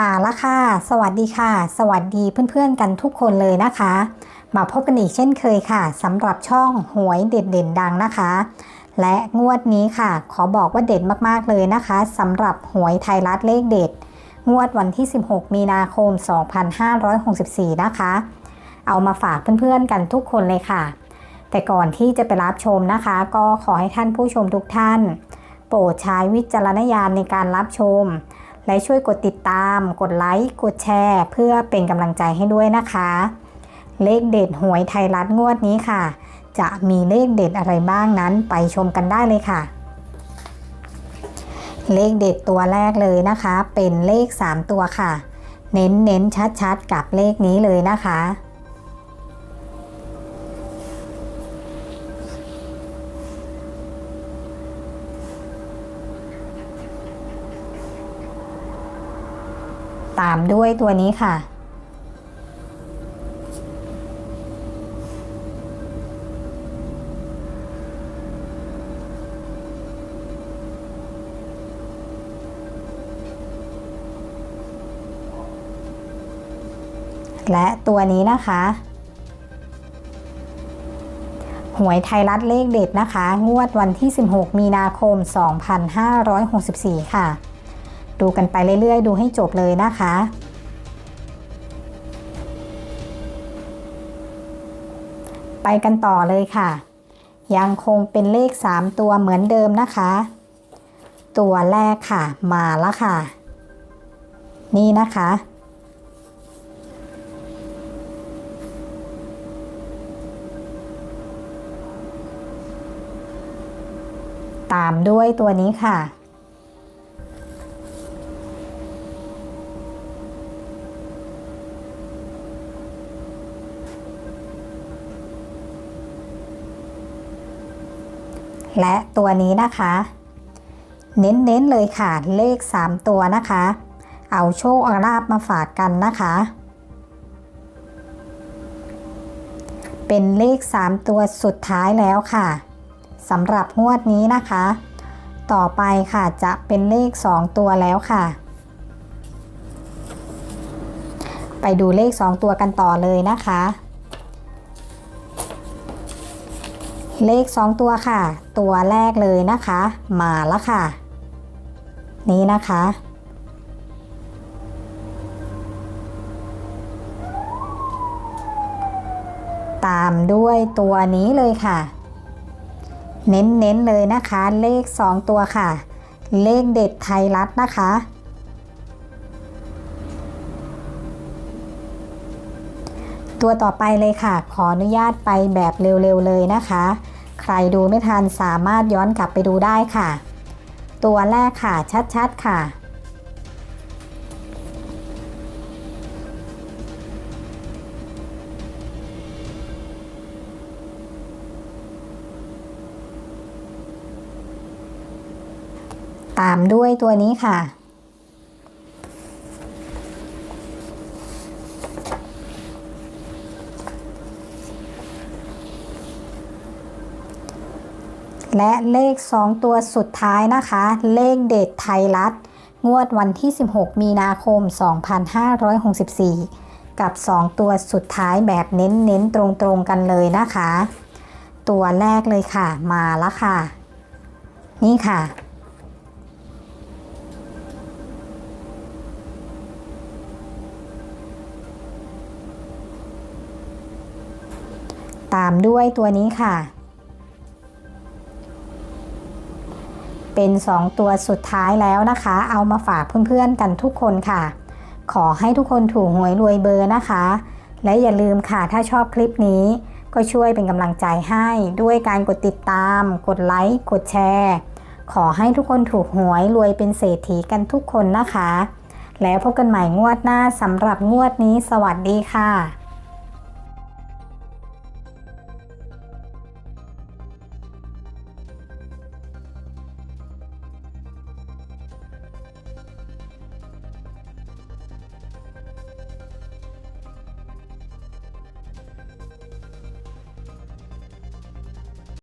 มาล้วค่ะ สวัสดีค่ะ สวัสดีเพื่อนๆกันทุกคนเลยนะคะ มาพบกันอีกเช่นเคยค่ะสำหรับช่องหวยเด็ดเด่นดังนะคะ และงวดนี้ค่ะ ขอบอกว่าเด็ดมากๆเลยนะคะสำหรับหวยไทยรัฐเลขเด็ด งวดวันที่ 16 มีนาคม 2564 นะคะ เอามาฝากเพื่อนๆกันทุกคนเลยค่ะ แต่ก่อนที่จะไปรับชมนะคะ ก็ขอให้ท่านผู้ชมทุกท่าน โปรดใช้วิจารณญาณในการรับชม และช่วยกดติดตาม กดไลค์ กดแชร์ เพื่อเป็นกำลังใจให้ด้วยนะคะ เลขเด็ดหวยไทยรัฐงวดนี้ค่ะ จะมีเลขเด็ดอะไรบ้างนั้นไปชมกันได้เลยค่ะ เลขเด็ดตัวแรกเลยนะคะ เป็นเลข 3 ตัวค่ะ เน้นเน้นชัดชัดๆกับเลขนี้เลยนะคะ ตามด้วยตัวนี้ค่ะ และตัวนี้นะคะหวยไทยรัฐเลขเด็ดนะคะ งวดวันที่ 16 มีนาคม 2564 ค่ะ ดูกันไปเรื่อยๆ ดูให้จบเลยนะคะ ไปกันต่อเลยค่ะ ยังคงเป็นเลข 3 ตัวเหมือนเดิมนะคะ ตัวแรกค่ะ มาแล้วค่ะ นี่นะคะ ตามด้วยตัวนี้ค่ะ และตัวนี้นะคะ เน้นๆเลยค่ะ เลข 3 ตัวนะคะ เอาโชคอาลาบมาฝากกันนะคะ เป็นเลข 3 ตัวสุดท้ายแล้วค่ะสำหรับงวดนี้นะคะ ต่อไปค่ะจะเป็นเลข 2 ตัวแล้วค่ะ ไปดูเลข 2 ตัวกันต่อเลยนะคะ เลข 2 ตัวค่ะ ตัวแรกเลยนะคะ มาแล้วค่ะ นี้นะคะ ตามด้วยตัวนี้เลยค่ะ เน้นๆเลยนะคะ เลข 2 ตัวค่ะ เลขเด็ดไทยรัฐนะคะตัวต่อไปเลยค่ะ ขออนุญาตไปแบบเร็วๆเลยนะคะ ใครดูไม่ทันสามารถย้อนกลับไปดูได้ค่ะ ตัวแรกค่ะชัดๆค่ะ ตามด้วยตัวนี้ค่ะ และเลข 2 ตัวสุดท้ายนะคะ เลขเด็ดไทยรัฐ งวดวันที่ 16 มีนาคม 2564 กับ 2 ตัวสุดท้ายแบบเน้นๆ ตรงๆ กันเลยนะคะ ตัวแรกเลยค่ะ มาล้วค่ะ นี่ค่ะตามด้วยตัวนี้ค่ะ เป็น 2 ตัวสุดท้ายแล้วนะคะ เอามาฝากเพื่อนๆกันทุกคนค่ะ ขอให้ทุกคนถูกหวยรวยเบอร์นะคะ และอย่าลืมค่ะถ้าชอบคลิปนี้ ก็ช่วยเป็นกำลังใจให้ด้วยการกดติดตาม กดไลค์กดแชร์ ขอให้ทุกคนถูกหวยรวยเป็นเศรษฐีกันทุกคนนะคะ แล้วพบกันใหม่งวดหน้าสำหรับงวดนี้ สวัสดีค่ะ